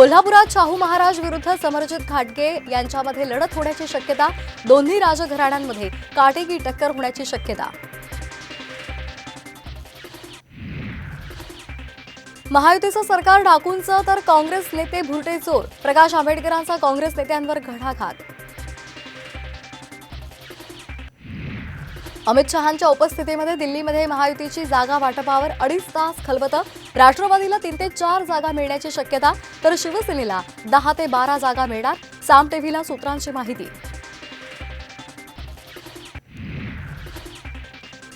कोल्हापुरात शाहू महाराज विरुद्ध समरजित घाटगे यांच्यामध्ये लढत होण्याची शक्यता दोन्ही राजघराण्यांमध्ये काटेकी टक्कर होण्याची शक्यता. महायुतीचं सरकार डाकूंचं तर काँग्रेस नेते भुरटे चोर प्रकाश आंबेडकरांचा काँग्रेस नेत्यांवर घणाघात. अमित शहांच्या उपस्थितीमध्ये दिल्लीमध्ये महायुतीची जागा वाटपावर अडीच तास खलबतं. राष्ट्रवादीला तीन ते चार जागा मिळण्याची शक्यता तर शिवसेनेला दहा ते बारा जागा मिळणार साम टीव्हीला सूत्रांची माहिती.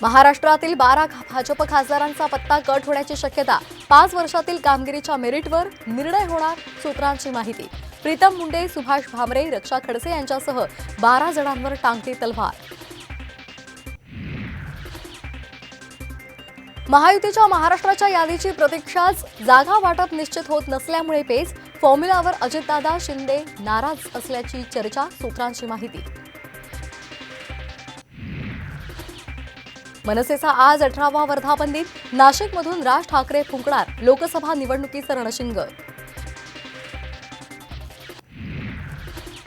महाराष्ट्रातील बारा भाजप खासदारांचा पत्ता कट होण्याची शक्यता पाच वर्षातील कामगिरीच्या मेरिटवर निर्णय होणार सूत्रांची माहिती. प्रीतम मुंडे सुभाष भामरे रक्षा खडसे यांच्यासह बारा जणांवर टांगती तलवार. महायुतीच्या महाराष्ट्राच्या यादीची प्रतीक्षाच जागा वाटप निश्चित होत नसल्यामुळे पेच फॉर्म्युलावर अजितदादा शिंदे नाराज असल्याची चर्चा सूत्रांची माहिती. मनसेचा आज अठरावा वर्धापन दिन नाशिकमधून राज ठाकरे फुंकणार. लोकसभा निवडणुकीचं रणशिंग.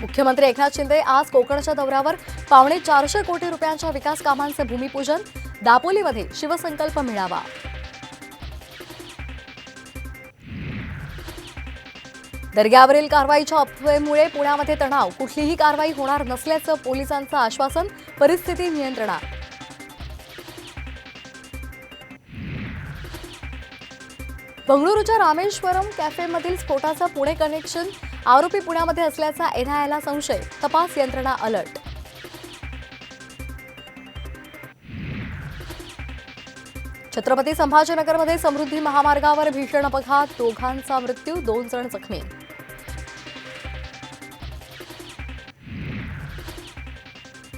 मुख्यमंत्री एकनाथ शिंदे आज कोकणच्या दौऱ्यावर. पावणे चारशे कोटी रुपयांच्या विकास कामांचे भूमिपूजन. दापोलीमध्ये शिवसंकल्प मेळावा. दर्ग्यावरील कारवाईच्या अफवेमुळे पुण्यामध्ये तणाव. कुठलीही कारवाई होणार नसल्याचं पोलिसांचं आश्वासन परिस्थिती नियंत्रणात. बंगळुरूच्या रामेश्वरम कॅफेमधील स्फोटाचं पुणे कनेक्शन आरोपी पुण्यामध्ये असल्याचा एनआयला संशय. तपास यंत्रणा अलर्ट. छत्रपती संभाजीनगरमध्ये समृद्धी महामार्गावर भीषण अपघात. दोघांचा मृत्यू दोन जण जखमी.